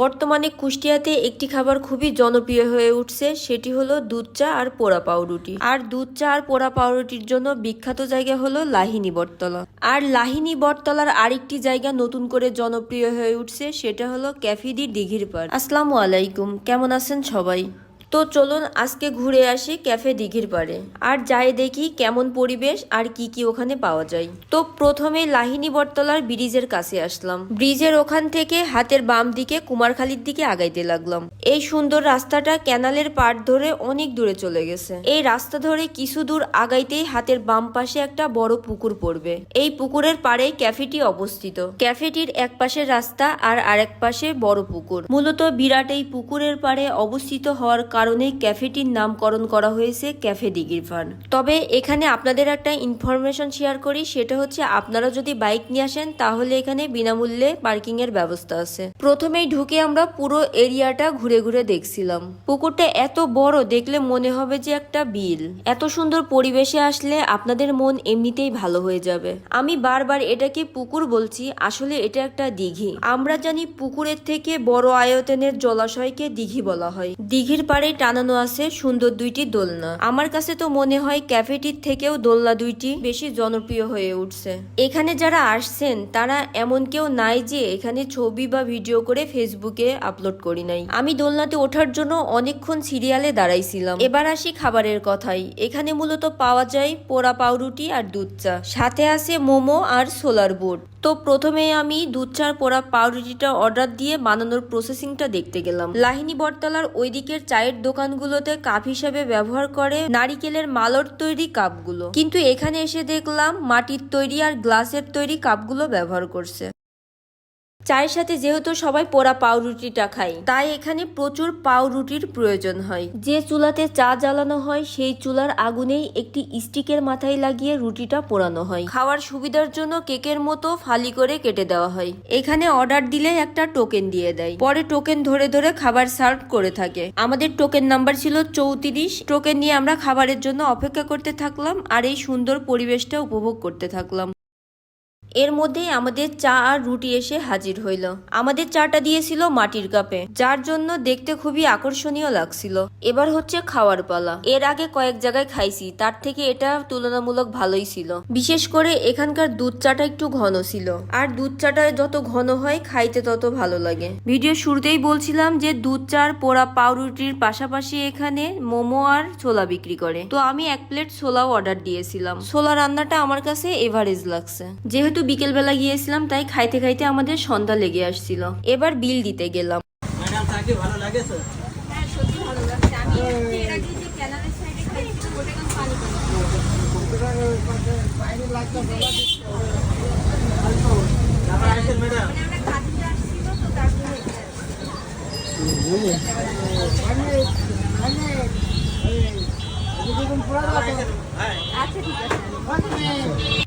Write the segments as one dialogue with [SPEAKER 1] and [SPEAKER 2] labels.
[SPEAKER 1] বর্তমানে কুষ্টিয়াতে একটি খাবার খুবই জনপ্রিয় হয়ে উঠছে, সেটি হলো দুধ চা আর পোড়া পাউরুটি। আর দুধ চা আর পোড়া পাউরুটির জন্য বিখ্যাত জায়গা হলো লাহিনী বটতলা। আর লাহিনী বটতলার আরেকটি জায়গা নতুন করে জনপ্রিয় হয়ে উঠছে, সেটা হলো ক্যাফিদি দিঘির পাড়। আসসালামু আলাইকুম, কেমন আছেন সবাই? তো চলুন আজকে ঘুরে আসি ক্যাফে দিঘির পাড়ে। আর যাই দেখি কেমন পরিবেশ আর কি কি ওখানে পাওয়া যায়। তো প্রথমে লাহিনী বটতলার ব্রিজের কাছে আসলাম। ব্রিজের ওখান থেকে হাতের বাম দিকে কুমারখালীর দিকে আগাইতে লাগলাম। এই সুন্দর রাস্তাটা ক্যানালের পাড় ধরে অনেক দূরে চলে গেছে। এই রাস্তা ধরে কিছু দূর আগাইতেই হাতের বাম পাশে একটা বড় পুকুর পড়বে। এই পুকুরের পাড়ে ক্যাফেটি অবস্থিত। ক্যাফেটির এক পাশে রাস্তা আর আরেক পাশে বড় পুকুর। মূলত বিরাট এই পুকুরের পাড়ে অবস্থিত হওয়ার কারণে ক্যাফেটির নামকরণ করা হয়েছে ক্যাফে দিঘির ফান তবে এখানে আপনাদের একটা ইনফরমেশন শেয়ার করি, সেটা হচ্ছে আপনারা যদি বাইক নিয়ে আসেন, তাহলে এখানে বিনামূল্যে পার্কিং এর ব্যবস্থা আছে। প্রথমেই ঢুকে আমরা পুরো এরিয়াটা ঘুরে ঘুরে দেখছিলাম। পুকুরটা এত বড়, দেখলে মনে হবে যে একটা বিল। এত সুন্দর পরিবেশে আসলে আপনাদের মন এমনিতেই ভালো হয়ে যাবে। আমি বারবার এটাকে পুকুর বলছি, আসলে এটা একটা দিঘি। আমরা জানি পুকুরের থেকে বড় আয়তনের জলাশয়কে দিঘি বলা হয়। দিঘির পাড়ে টানানো আছে সুন্দর দুইটি দোলনা। আমার কাছে তো মনে হয় ক্যাফেটির থেকেও দোলনা দুইটি বেশি জনপ্রিয় হয়ে উঠছে। এখানে যারা আসছেন, তারা এমন কেউ নাই যে এখানে ছবি বা ভিডিও করে ফেসবুকে আপলোড করি নাই। আমি দোলনাতে ওঠার জন্য অনেকক্ষণ সিরিয়ালে দাঁড়াইছিলাম। এবার আসি খাবারের কথাই। এখানে মূলত পাওয়া যায় পোড়া পাউরুটি আর দুধ চা। সাথে আছে মোমো আর সোলার বোর্ড তো প্রথমে আমি দুধ চার, পোড়া পাউরুটিটা অর্ডার দিয়ে বানানোর প্রসেসিংটা দেখতে গেলাম। লাহিনী বটতলার ওই দিকের চায়ের দোকানগুলোতে কাপ হিসেবে ব্যবহার করে নারিকেলের মালর তৈরি কাপগুলো। কিন্তু এখানে এসে দেখলাম মাটির তৈরি আর গ্লাসের তৈরি কাপগুলো ব্যবহার করছে। চায়ের সাথে যেহেতু সবাই পোড়া পাউরুটিটা খায়, তাই এখানে প্রচুর পাউরুটির প্রয়োজন হয়। যে চুলাতে চা জ্বালানো হয়, সেই চুলার আগুনেই একটি স্টিকের মাথায় লাগিয়ে রুটিটা পোড়ানো হয়। খাওয়ার সুবিধার জন্য কেকের মতো ফালি করে কেটে দেওয়া হয়। এখানে অর্ডার দিলে একটা টোকেন দিয়ে দেয়। পরে টোকেন ধরে ধরে খাবার সার্ভ করে থাকে। আমাদের টোকেন নাম্বার ছিল চৌত্রিশ। টোকেন নিয়ে আমরা খাবারের জন্য অপেক্ষা করতে থাকলাম আর এই সুন্দর পরিবেশটা উপভোগ করতে থাকলাম। এর মধ্যে আমাদের চা আর রুটি এসে হাজির হইল। আমাদের চাটা দিয়েছিল মাটির কাপে, যার জন্য দেখতে খুবই আকর্ষণীয় লাগছিল। এবার হচ্ছে খাওয়ার পালা। এর আগে কয়েক জায়গায় খাইছি, তার থেকে এটা তুলনামূলক ভালোই ছিল। বিশেষ করে এখানকার দুধ চাটা একটু ঘন ছিল। আর দুধ চাটা যত ঘন হয়, খাইতে তত ভালো লাগে। ভিডিও শুরুতেই বলছিলাম যে দুধ চার পোড়া পাউরুটির পাশাপাশি এখানে মোমো আর ছোলা বিক্রি করে। তো আমি এক প্লেট ছোলাও অর্ডার দিয়েছিলাম। ছোলা রান্নাটা আমার কাছে এভারেজ লাগছে। যেহেতু বিকেলবেলা গিয়েছিলাম তাই খাইতে খাইতে আমাদের সন্ধ্যা লেগে আসছিল। এবার বিল দিতে গেলাম।
[SPEAKER 2] ভালো লাগে
[SPEAKER 3] হ্যাঁ সত্যি ভালো লাগছে। আমি এর আগে যে ক্যানালের সাইডে খাইছিলাম ওটা কেমন পানি পানি
[SPEAKER 2] তারপর আসেন ম্যাডাম
[SPEAKER 3] মানে আমরা কাজে আসছিল তো তার জন্য এখানে আসছি। আচ্ছা ঠিক আছে।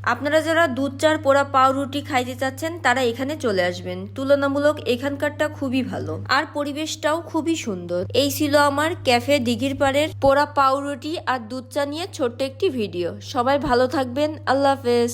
[SPEAKER 1] আপনারা যারা দুধ, চার, পোড়া, পাউরুটি খাইতে চাচ্ছেন, তারা এখানে চলে আসবেন। তুলনামূলক এখানকারটা খুবই ভালো। আর পরিবেশটাও খুবই সুন্দর। এই ছিল আমার ক্যাফে দিঘির পাড়ের পোড়া পাউরুটি আর দুধ চা নিয়ে ছোট্ট একটি ভিডিও। সবাই ভালো থাকবেন। আল্লাহ হাফেজ।